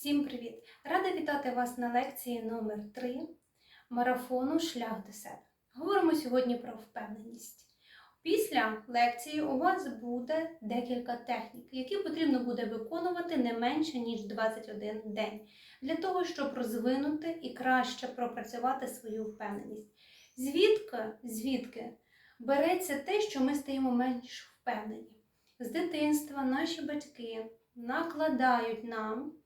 Всім привіт! Рада вітати вас на лекції номер 3 марафону Шлях до себе. Говоримо сьогодні про впевненість. Після лекції у вас буде декілька технік, які потрібно буде виконувати не менше ніж 21 день, для того, щоб розвинути і краще пропрацювати свою впевненість. Звідки, звідки береться те, що ми стаємо менш впевнені? З дитинства наші батьки накладають нам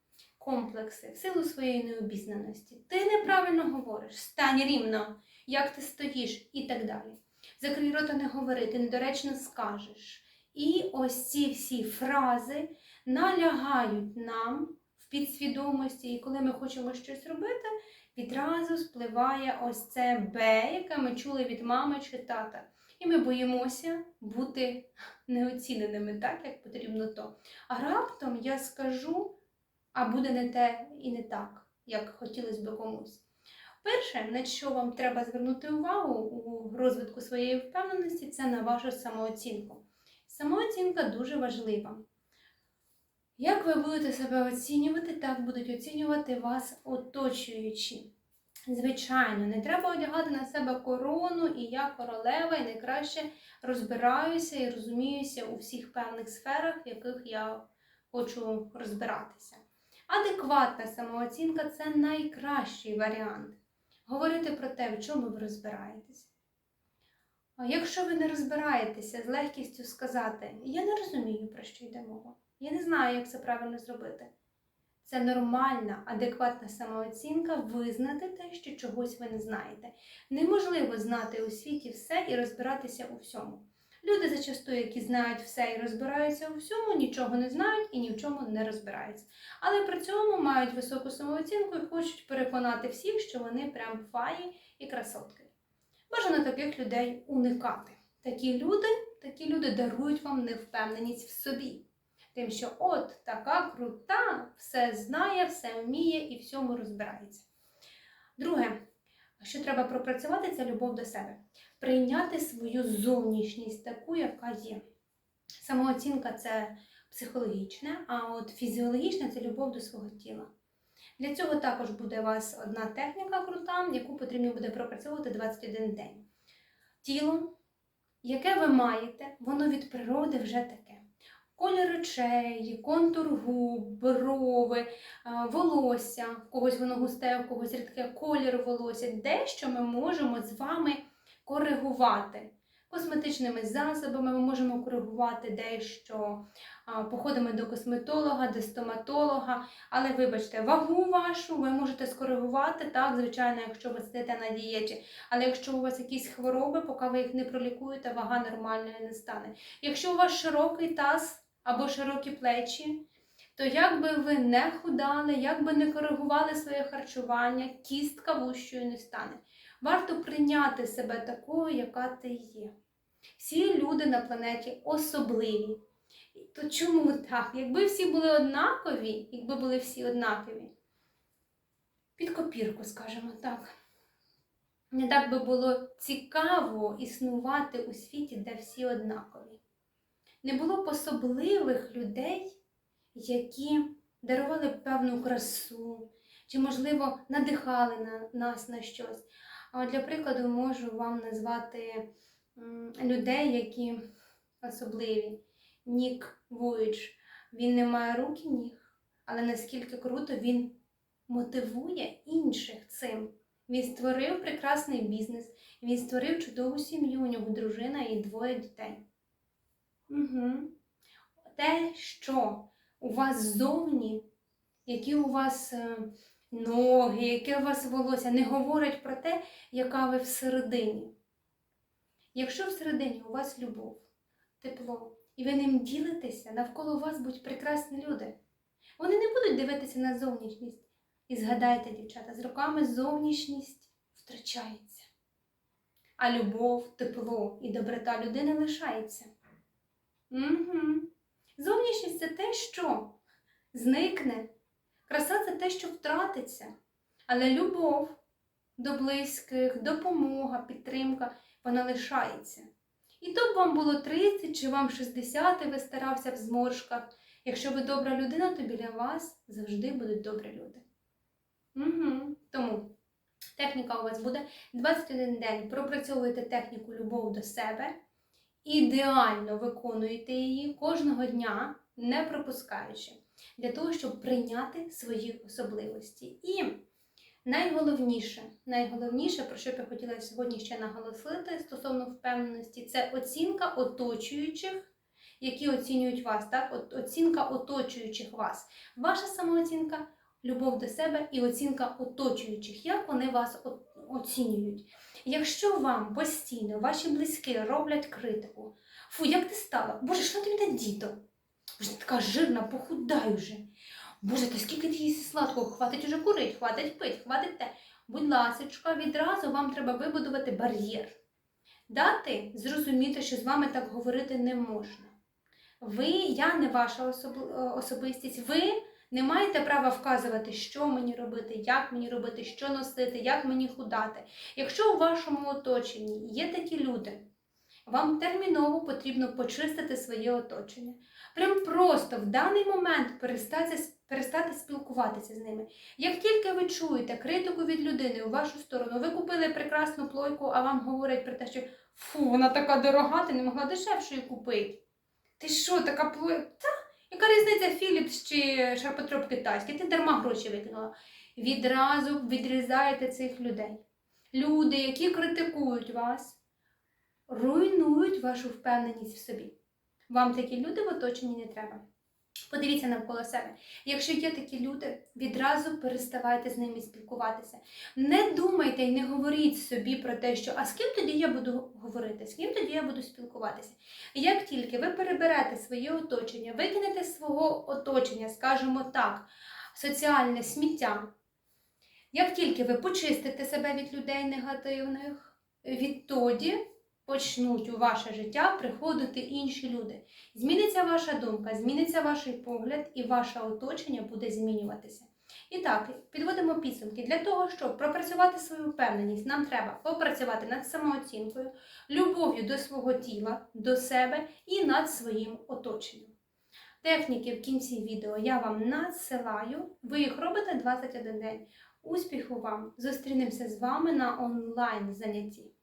комплекси в силу своєї необізнаності. Ти неправильно говориш, стань рівно, як ти стоїш, і так далі. Закрий рота не говори, ти недоречно скажеш. І ось ці всі фрази налягають нам в підсвідомості, і коли ми хочемо щось робити, відразу спливає ось це Б, яке ми чули від мами чи тата. І ми боїмося бути неоціненими так, як потрібно то. А раптом я скажу а буде не те і не так, як хотілося б комусь. Перше, на що вам треба звернути увагу у розвитку своєї впевненості, це на вашу самооцінку. Самооцінка дуже важлива. Як ви будете себе оцінювати, так будуть оцінювати вас оточуючі. Звичайно, не треба одягати на себе корону, і я королева, і найкраще розбираюся і розуміюся у всіх певних сферах, в яких я хочу розбиратися. Адекватна самооцінка це найкращий варіант. Говорити про те, в чому ви розбираєтесь. Якщо ви не розбираєтеся, з легкістю сказати, я не розумію, про що йде мова, я не знаю, як це правильно зробити. Це нормальна, адекватна самооцінка визнати те, що чогось ви не знаєте. Неможливо знати у світі все і розбиратися у всьому. Люди зачасту, які знають все і розбираються у всьому, нічого не знають і ні в чому не розбираються. Але при цьому мають високу самооцінку і хочуть переконати всіх, що вони прям фаї і красотки. Бажано таких людей уникати. Такі люди, такі люди дарують вам невпевненість в собі. Тим, що от така крута, все знає, все вміє і всьому розбирається. Друге, що треба пропрацювати, це любов до себе. Прийняти свою зовнішність, таку, яка є. Самооцінка це психологічне, а от фізіологічне це любов до свого тіла. Для цього також буде у вас одна техніка крута, яку потрібно буде пропрацьовувати 21 день. Тіло, яке ви маєте, воно від природи вже таке. Колір очей, контур губ, брови, волосся, в когось воно густе, в когось рідке колір волосся, дещо ми можемо з вами коригувати. Косметичними засобами ми можемо коригувати дещо, походимо до косметолога, до стоматолога. Але, вибачте, вагу вашу ви можете скоригувати, так, звичайно, якщо ви сидите на дієті. Але якщо у вас якісь хвороби, поки ви їх не пролікуєте, вага нормальною не стане. Якщо у вас широкий таз або широкі плечі, то як би ви не худали, як би не коригували своє харчування, кістка вущою не стане. Варто прийняти себе такою, яка ти є. Всі люди на планеті особливі. То чому так? Якби всі були однакові, якби були всі однакові, під копірку, скажімо так. Не так би було цікаво існувати у світі, де всі однакові. Не було б особливих людей, які дарували певну красу, чи, можливо, надихали на нас на щось. А для прикладу можу вам назвати людей, які особливі. Нік Вуїч. Він не має рук і ніг, але наскільки круто він мотивує інших цим. Він створив прекрасний бізнес, він створив чудову сім'ю, у нього дружина і двоє дітей. Угу. Те, що у вас ззовні, які у вас е, ноги, яке у вас волосся, не говорять про те, яка ви всередині. Якщо всередині у вас любов, тепло, і ви ним ділитеся, навколо вас будуть прекрасні люди. Вони не будуть дивитися на зовнішність. І згадайте, дівчата, з роками зовнішність втрачається. А любов, тепло і доброта людини лишається. Угу. Зовнішність це те, що зникне. Краса це те, що втратиться. Але любов до близьких, допомога, підтримка, вона лишається. І то б вам було 30 чи вам 60, і ви старався в зморшках. Якщо ви добра людина, то біля вас завжди будуть добрі люди. Угу. Тому техніка у вас буде 21 день. Пропрацьовуєте техніку любов до себе, ідеально виконуєте її кожного дня, не пропускаючи, для того, щоб прийняти свої особливості. І найголовніше, найголовніше, про що б я хотіла сьогодні ще наголосити стосовно впевненості, це оцінка оточуючих які оцінюють вас, так? От, оцінка оточуючих вас. Ваша самооцінка, любов до себе і оцінка оточуючих, як вони вас оцінюють. Якщо вам постійно ваші близькі роблять критику, фу, як ти стала? Боже, що ти мене діто? Ти така жирна, похудай вже. Боже, та скільки ти їсти сладкого? Хватить уже курить, хватить пить, хватить те. Будь ласочка, відразу вам треба вибудувати бар'єр. Дати зрозуміти, що з вами так говорити не можна. Ви, я не ваша е, особистість, ви не маєте права вказувати, що мені робити, як мені робити, що носити, як мені худати. Якщо у вашому оточенні є такі люди, вам терміново потрібно почистити своє оточення. Прям просто в даний момент перестати, перестати спілкуватися з ними. Як тільки ви чуєте критику від людини у вашу сторону, ви купили прекрасну плойку, а вам говорять про те, що фу, вона така дорога, ти не могла дешевшої купити. Ти що, така плойка? Яка різниця Філіпс чи шарпотроп китайський? Ти дарма гроші викинула. Відразу відрізаєте цих людей. Люди, які критикують вас, руйнують вашу впевненість в собі. Вам такі люди в оточенні не треба. Подивіться навколо себе. Якщо є такі люди, відразу переставайте з ними спілкуватися. Не думайте і не говоріть собі про те, що а з ким тоді я буду говорити, з ким тоді я буду спілкуватися. Як тільки ви переберете своє оточення, викинете свого оточення, скажімо так, соціальне сміття, як тільки ви почистите себе від людей негативних, відтоді почнуть у ваше життя приходити інші люди. Зміниться ваша думка, зміниться ваш погляд, і ваше оточення буде змінюватися. І так, підводимо підсумки. Для того, щоб пропрацювати свою впевненість, нам треба попрацювати над самооцінкою, любов'ю до свого тіла, до себе і над своїм оточенням. Техніки в кінці відео я вам надсилаю. Ви їх робите 21 день. Успіху вам! Зустрінемося з вами на онлайн занятті.